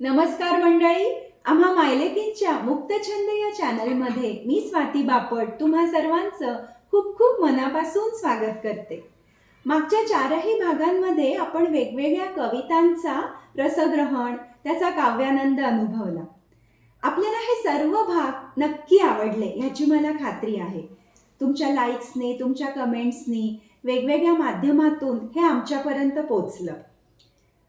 नमस्कार मंडळी आम्हा मायलेकींच्या मुक्तछंद या चॅनलमध्ये मी स्वाती बापट तुम्हा सर्वांचं खूप खूप मनापासून स्वागत करते. मागच्या चारही भागांमध्ये आपण वेगवेगळ्या कवितांचा रसग्रहण त्याचा काव्यानंद अनुभवला. आपल्याला हे सर्व भाग नक्की आवडले ह्याची मला खात्री आहे. तुमच्या लाईक्सनी तुमच्या कमेंट्सनी वेगवेगळ्या माध्यमातून हे आमच्यापर्यंत पोचलं.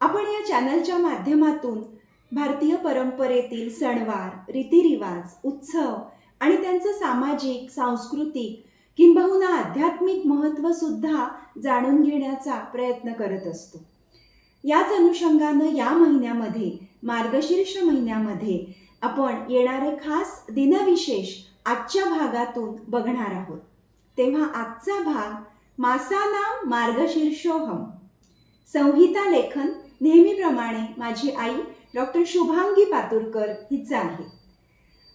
आपण या चॅनलच्या माध्यमातून भारतीय परंपरेतील सणवार रीतिरिवाज उत्सव आणि त्यांचं सामाजिक सांस्कृतिक किंबहुना आध्यात्मिक महत्त्व सुद्धा जाणून घेण्याचा प्रयत्न करत असतो. याच अनुषंगानं या महिन्यामध्ये मार्गशीर्ष महिन्यामध्ये आपण येणारे खास दिनविशेष आजच्या भागातून बघणार आहोत. तेव्हा आजचा भाग मासानाम मार्गशीर्षोहम. संहिता लेखन नेहमीप्रमाणे माझी आई डॉक्टर शुभांगी पातुरकर हिचा आहे.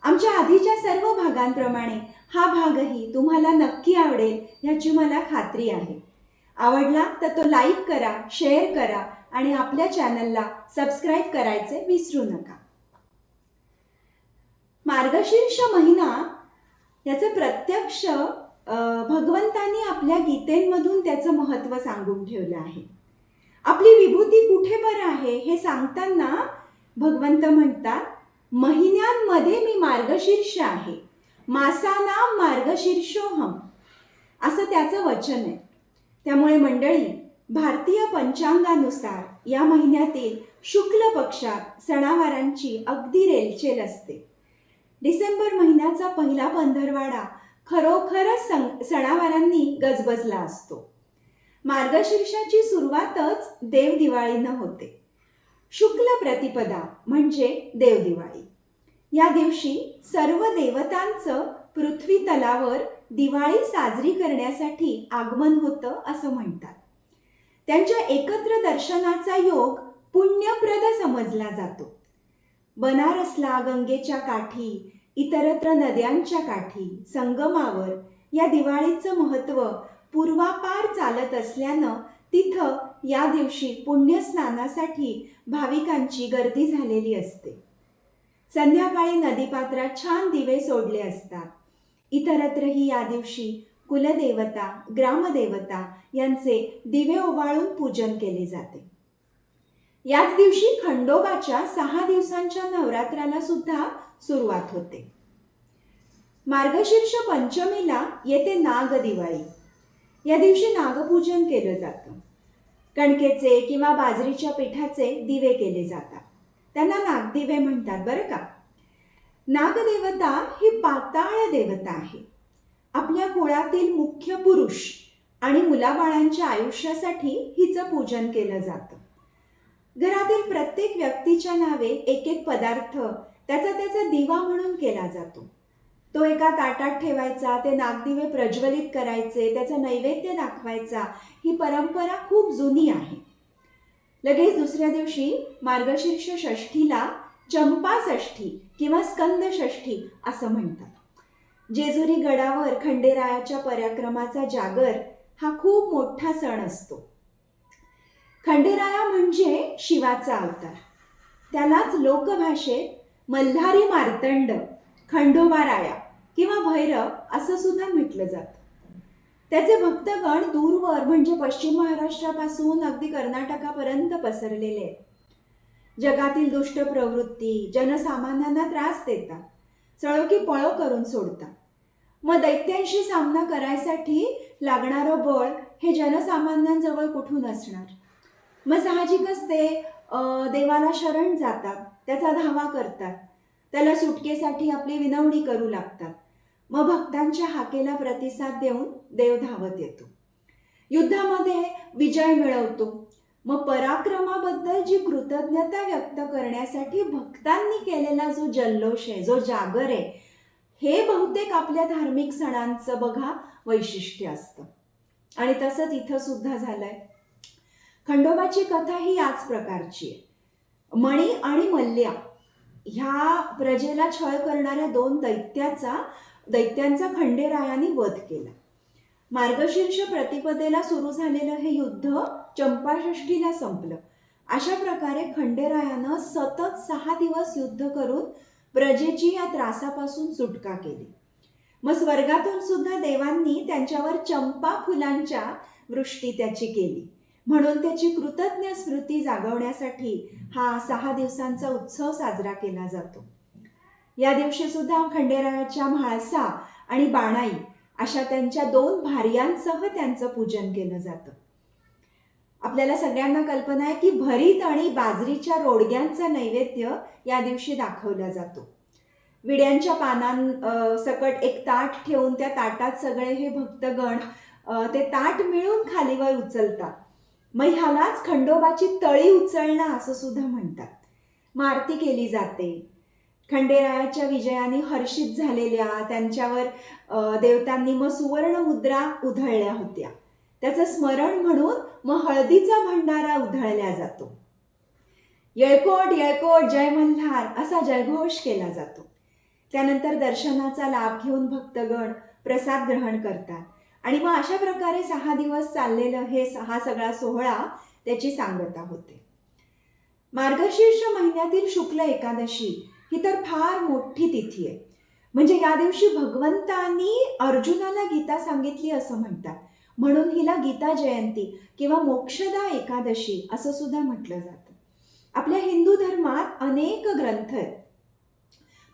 आमच्या आधीच्या सर्व भागांप्रमाणे हा भागही तुम्हाला नक्की आवडेल याची मला खात्री आहे. आवडला तर तो लाईक करा शेअर करा आणि आपल्या चॅनलला सबस्क्राईब करायचे विसरू नका. मार्गशीर्ष महिना याचं प्रत्यक्ष भगवंतांनी आपल्या गीतेंमधून त्याचं महत्त्व सांगून ठेवलं आहे. आपली विभूती कुठे बरं आहे हे सांगताना भगवंत म्हणतात महिन्यांमध्ये मी मार्गशीर्ष आहे. मासाना मार्गशीर्षोहम असं त्याचं वचन आहे. त्यामुळे मंडळी भारतीय पंचांगानुसार या महिन्यातील शुक्ल पक्षात सणावारांची अगदी रेलचेल असते. डिसेंबर महिन्याचा पहिला पंधरवाडा खरोखरच सं सणावारांनी गजबजला असतो. मार्गशीर्षाची सुरुवातच देव दिवाळीनं होते. शुक्ल प्रतिपदा म्हणजे देवदिवाळी. या दिवशी सर्व देवतांचं पृथ्वी तलावर दिवाळी साजरी करण्यासाठी आगमन होतं असं म्हणतात. त्यांच्या एकत्र दर्शनाचा योग पुण्यप्रद समजला जातो. बनारसला गंगेच्या काठी इतरत्र नद्यांच्या काठी संगमावर या दिवाळीचं महत्त्व पूर्वापार चालत असल्यानं तिथं या दिवशी पुण्यस्नानासाठी भाविकांची गर्दी झालेली असते. संध्याकाळी नदीपात्रात छान दिवे सोडले असतात. इतरत्रही या दिवशी कुलदेवता ग्रामदेवता यांचे दिवे ओवाळून पूजन केले जाते. याच दिवशी खंडोबाच्या सहा दिवसांच्या नवरात्राला सुद्धा सुरुवात होते. मार्गशीर्ष पंचमीला येते नाग दिवाळी या दिवशी नागपूजन केलं जातं. कणकेचे किंवा बाजरीच्या पिठाचे दिवे केले जातात. त्यांना नागदिवे म्हणतात बरं का? नागदेवता ही पाताळ देवता आहे. आपल्या कुळातील मुख्य पुरुष आणि मुलाबाळांच्या आयुष्यासाठी हिचं पूजन केलं जातं. घरातील प्रत्येक व्यक्तीच्या नावे एक एक पदार्थ त्याचा त्याचा दिवा म्हणून केला जातो. तो एका ताटात ठेवायचा ते नागदिवे प्रज्वलित करायचे त्याचा नैवेद्य दाखवायचा ही परंपरा खूप जुनी आहे. लगेच दुसऱ्या दिवशी मार्गशीर्ष षष्ठीला चंपा षष्ठी किंवा स्कंद षष्ठी असं म्हणतात. जेजुरी गडावर खंडेरायाच्या पराक्रमाचा जागर हा खूप मोठा सण असतो. खंडेराया म्हणजे शिवाचा अवतार. त्यालाच लोकभाषेत मल्हारी मार्तंड खंडोबाराया किंवा भैरव असं सुद्धा म्हटलं जातं. त्याचे भक्तगण दूरवर म्हणजे पश्चिम महाराष्ट्रापासून अगदी कर्नाटकापर्यंत पसरलेले आहेत. जगातील दुष्ट प्रवृत्ती जनसामान्यांना त्रास देतात. चळोकी पळो करून सोडतात. मग दैत्यांशी सामना करायसाठी लागणारं बळ हे जनसामान्यांजवळ कुठून असणार? मग साहजिकच ते अं, देवाला शरण जातात त्याचा धावा करतात. त्याला सुटकेसाठी आपली विनवणी करू लागतात. मग भक्तांच्या हाकेला प्रतिसाद देऊन देव धावत येतो. युद्धामध्ये विजय मिळवतो. मग पराक्रमाबद्दल जी कृतज्ञता व्यक्त करण्यासाठी भक्तांनी केलेला जो जल्लोष आहे जो जागर आहे हे बहुतेक आपल्या धार्मिक सणांचं बघा वैशिष्ट्य असतं. आणि तसंच इथं सुद्धा झालंय. खंडोबाची कथा ही याच प्रकारची आहे. मणी आणि मल्ल्या ह्या प्रजेला छळ करणाऱ्या दोन दैत्याचा दैत्यांचा खंडेरायाने वध केला. मार्गशीर्ष प्रतिपदेला सुरू झालेलं हे युद्ध चंपाषष्ठीला संपलं. अशा प्रकारे खंडेरायानं सतत सहा दिवस युद्ध करून प्रजेची या त्रासापासून सुटका केली. मग स्वर्गातून सुद्धा देवांनी त्यांच्यावर चंपा फुलांच्या वृष्टी त्याची केली. म्हणून त्याची कृतज्ञ स्मृती जागवण्यासाठी हा सहा दिवसांचा उत्सव साजरा केला जातो. या दिवशी सुद्धा खंडेरायाच्या म्हाळसा आणि बाणाई अशा त्यांच्या दोन भार्यांसह त्यांचं पूजन केलं जातं. आपल्याला सगळ्यांना कल्पना आहे की भरीत आणि बाजरीच्या रोडग्यांचा नैवेद्य या दिवशी दाखवला जातो. विड्यांच्या पानां सकट एक ताट ठेवून त्या ताटात सगळे हे भक्तगण ते ताट मिळून खालीवर उचलतात. मग ह्यालाच खंडोबाची तळी उचलणं असं सुद्धा म्हणतात. मारती केली जाते. खंडेरायाच्या विजयाने हर्षित झालेल्या त्यांच्यावर देवतांनी मग सुवर्ण मुद्रा उधळल्या होत्या. त्याचं स्मरण म्हणून मग हळदीचा भंडारा उधळल्या जातो. येळकोट येळकोट जय मल्हार असा जयघोष केला जातो. त्यानंतर दर्शनाचा लाभ घेऊन भक्तगण प्रसाद ग्रहण करतात. आणि मग अशा प्रकारे सहा दिवस चाललेलं हे हा सगळा सोहळा त्याची सांगता होते. मार्गशीर्ष महिन्यातील शुक्ल एकादशी ही तर फार मोठी तिथी आहे. म्हणजे या दिवशी भगवंतांनी अर्जुनाला गीता सांगितली असं म्हणतात. म्हणून हिला गीता जयंती किंवा मोक्षदा एकादशी असं सुद्धा म्हटलं जातं. आपल्या हिंदू धर्मात अनेक ग्रंथ आहेत.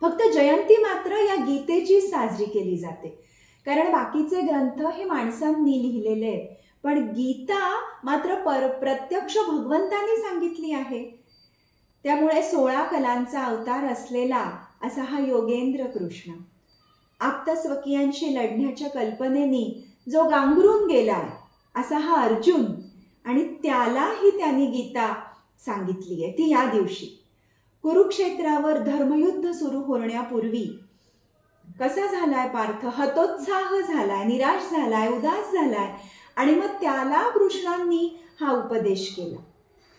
फक्त जयंती मात्र या गीतेची साजरी केली जाते. कारण बाकीचे ग्रंथ हे माणसांनी लिहिलेले आहेत. पण गीता मात्र पर प्रत्यक्ष भगवंतांनी सांगितली आहे. त्यामुळे सोळा कलांचा अवतार असलेला असा हा योगेंद्र कृष्ण. आप्तस्वकीयांशी लढण्याच्या कल्पनेनी जो गांगरून गेलाय असा हा अर्जुन आणि त्यालाही त्यांनी गीता सांगितली आहे ती या दिवशी. कुरुक्षेत्रावर धर्मयुद्ध सुरू होण्यापूर्वी कसा झालाय पार्थ? हतोत्साह झालाय निराश झालाय उदास झालाय आणि मग त्याला कृष्णांनी हा उपदेश केला.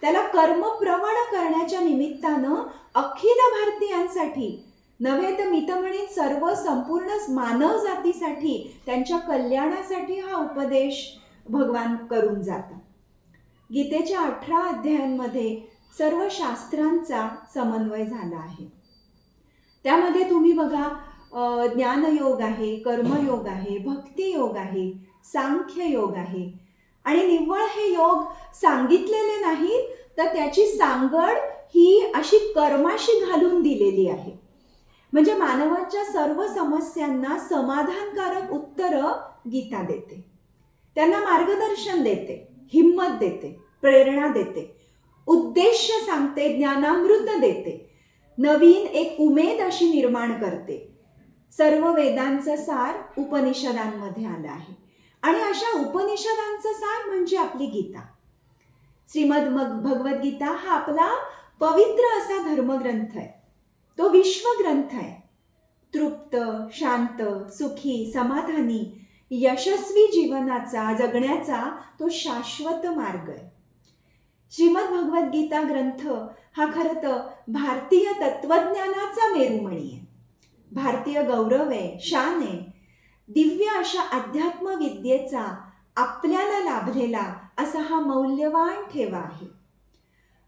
त्याला कर्मप्रवण करण्याच्या निमित्तानं अखिल भारतीयांसाठी नव्हे तर मी तर म्हणेन सर्व संपूर्ण मानव जातीसाठी त्यांच्या कल्याणासाठी हा उपदेश भगवान करून जातात. गीतेच्या अठरा अध्यायांमध्ये सर्व शास्त्रांचा समन्वय झाला आहे. त्यामध्ये तुम्ही बघा ज्ञानयोग आहे कर्मयोग आहे भक्तियोग आहे सांख्य योग आहे आणि निव्वळ हे योग सांगितलेले नाहीत तर त्याची सांगड ही अशी कर्माशी घालून दिलेली आहे. म्हणजे मानवाच्या सर्व समस्यांना समाधानकारक उत्तरं गीता देते. त्यांना मार्गदर्शन देते हिंमत देते प्रेरणा देते उद्देश सांगते ज्ञानामृत देते. नवीन एक उमेद अशी निर्माण करते. सर्व वेदांचं सार उपनिषदांमध्ये आलं आहे. आणि अशा उपनिषदांचं सार म्हणजे आपली गीता. श्रीमद मग भगवद्गीता हा आपला पवित्र असा धर्मग्रंथ आहे. तो विश्वग्रंथ आहे. तृप्त शांत सुखी समाधानी यशस्वी जीवनाचा जगण्याचा तो शाश्वत मार्ग आहे. श्रीमद भगवद्गीता ग्रंथ हा खरं तर भारतीय तत्वज्ञानाचा मेरुमणी आहे. भारतीय गौरव आहे शान आहे दिव्य अशा अध्यात्म विद्येचा आपल्याला लाभलेला असा हा मौल्यवान ठेवा आहे.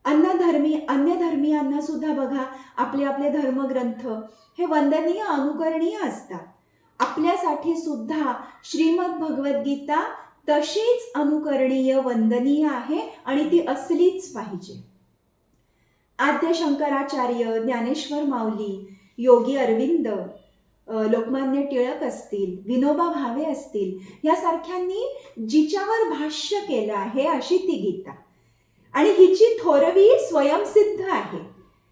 अन्नधर्मी अन्य धर्मियांना सुद्धा बघा आपले आपले धर्मग्रंथ हे वंदनीय अनुकरणीय असतात. आपल्यासाठी सुद्धा श्रीमद भगवद्गीता तशीच अनुकरणीय वंदनीय आहे आणि ती असलीच पाहिजे. आद्य शंकराचार्य ज्ञानेश्वर माऊली योगी अरविंद लोकमान्य टिळक असतील विनोबा भावे असतील यासारख्यांनी जिच्यावर भाष्य केलं आहे अशी ती गीता. आणि हिची थोरवी स्वयंसिद्ध आहे.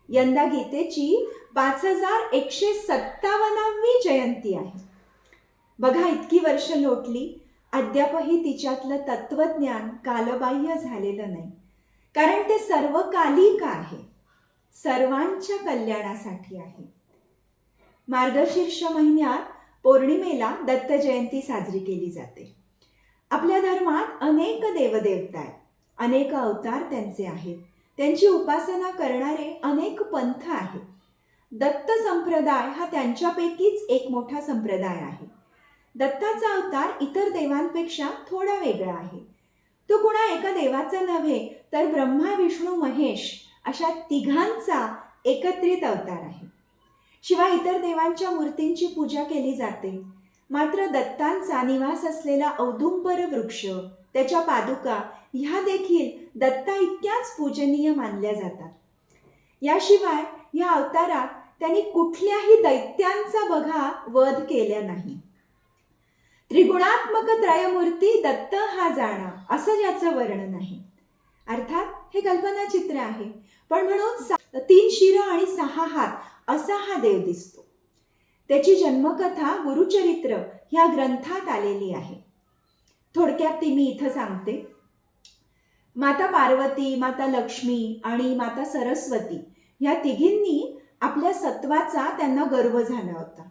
यंदा गीतेची पाच हजार एकशे सत्तावन्नावी जयंती आहे. बघा इतकी वर्ष लोटली अद्यापही तिच्यातलं तत्वज्ञान कालबाह्य झालेलं नाही. कारण ते सर्वकालिक आहे. सर्वांच्या कल्याणासाठी आहे. मार्गशीर्ष महिन्यात पौर्णिमेला दत्त जयंती साजरी केली जाते. आपल्या धर्मात अनेक देवदेवता आहेत. अनेक अवतार त्यांचे आहेत. त्यांची उपासना करणारे अनेक पंथ आहेत. दत्त संप्रदाय हा त्यांच्यापैकीच एक मोठा संप्रदाय आहे. दत्ताचा अवतार इतर देवांपेक्षा थोडा वेगळा आहे. तो कुणा एका देवाचा नव्हे तर ब्रह्मा विष्णू महेश अशा तिघांचा एकत्रित अवतार आहे. शिवाय इतर देवांच्या मूर्तींची पूजा केली जाते. मात्र दत्तांचा निवास असलेला औदुंबर वृक्ष त्याच्या पादुका ह्या देखील दत्ता इतक्याच पूजनीय मानल्या जातात. याशिवाय या अवतारात त्यांनी कुठल्याही दैत्यांचा बघा वध केला नाही. त्रिगुणात्मक त्रयमूर्ती दत्त हा जाणा असं ज्याचं वर्णन आहे. अर्थात हे कल्पनाचित्र आहे. पण म्हणून तीन शिर आणि सहा हात असा हा देव दिसतो. त्याची जन्मकथा गुरुचरित्र ह्या ग्रंथात आलेली आहे. थोडक्यात ती मी इथं सांगते. माता पार्वती माता लक्ष्मी आणि माता सरस्वती या तिघींनी आपल्या सत्वाचा त्यांना गर्व झाला होता.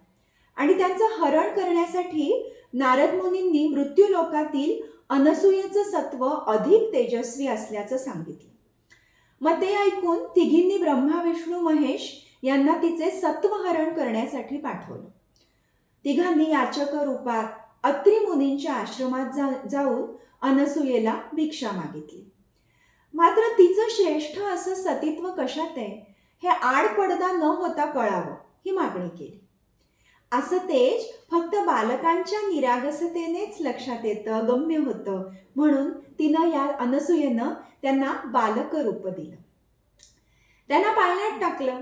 आणि त्यांचं हरण करण्यासाठी नारद मुनींनी मृत्यूलोकातील अनसूयेचं सत्व अधिक तेजस्वी असल्याचं सांगितलं. मग ते ऐकून तिघींनी ब्रह्मा विष्णू महेश यांना तिचे सत्वहरण करण्यासाठी पाठवलं. तिघांनी याचक रूपात अत्री मुनींच्या आश्रमात जा जाऊन अनसूयेला भिक्षा मागितली. मात्र तिचं श्रेष्ठ असं सतीत्व कशात आहे? हे आड पडदा न होता कळावं ही मागणी केली. असं तेज फक्त बालकांच्या निरागसतेनेच लक्षात येतं गम्य होतं म्हणून तिनं या अनसूयेनं त्यांना बालक रूप दिलं. त्यांना पाळण्यात टाकलं.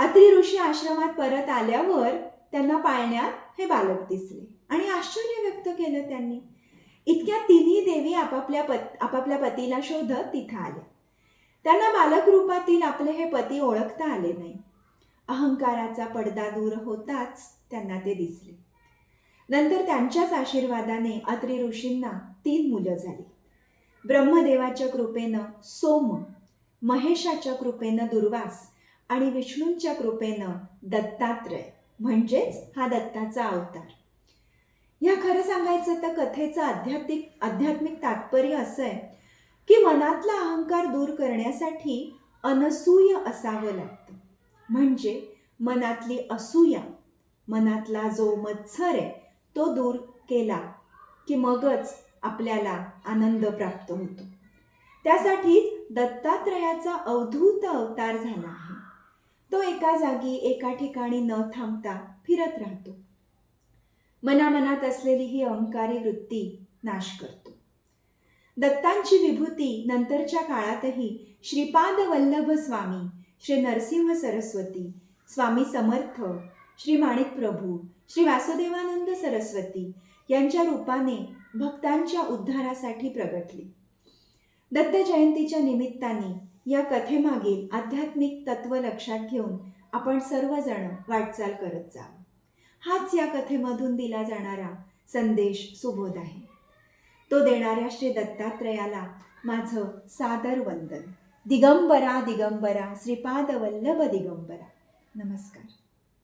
अत्रि ऋषी आश्रमात परत आल्यावर त्यांना पाळण्यात हे बालक दिसले. आणि आश्चर्य व्यक्त केलं त्यांनी. इतक्या तिन्ही देवी आपापल्या पत आपापल्या पतीला शोधत तिथं आल्या. त्यांना बालक रूपातील आपले हे पती ओळखता आले नाही. अहंकाराचा पडदा दूर होताच त्यांना ते दिसले. नंतर त्यांच्याच आशीर्वादाने अत्रि ऋषींना तीन मुलं झाली. ब्रह्मदेवाच्या कृपेनं सोम महेशाच्या कृपेनं दुर्वास आणि विष्णूंच्या कृपेनं दत्तात्रय म्हणजेच हा दत्ताचा अवतार. या खरं सांगायचं तर कथेचं आध्यात्मिक आध्यात्मिक तात्पर्य असं आहे की मनातला अहंकार दूर करण्यासाठी अनसूय असावं लागतं. म्हणजे मनातली असूया मनातला जो मत्सर आहे तो दूर केला की मगच आपल्याला आनंद प्राप्त होतो. त्यासाठीच दत्तात्रयाचा अवधूत अवतार झाला आहे. तो एका जागी एका ठिकाणी न थांबता फिरत राहतो. मनामनात असलेली ही अहंकारी वृत्ती नाश करतो. दत्तांची विभूती नंतरच्या काळातही श्रीपाद वल्लभ स्वामी श्री नरसिंह सरस्वती स्वामी समर्थ श्री माणिक प्रभू श्री वासुदेवानंद सरस्वती यांच्या रूपाने भक्तांच्या उद्धारासाठी प्रगटली. दत्त जयंतीच्या निमित्ताने या कथेमागील आध्यात्मिक तत्व लक्षात घेऊन आपण सर्वजण वाटचाल करत जावं हाच या कथेमधून दिला जाणारा संदेश सुबोध आहे. तो देणाऱ्या श्री दत्तात्रयाला माझं सादर वंदन. दिगंबरा दिगंबरा श्रीपाद वल्लभ दिगंबरा. नमस्कार.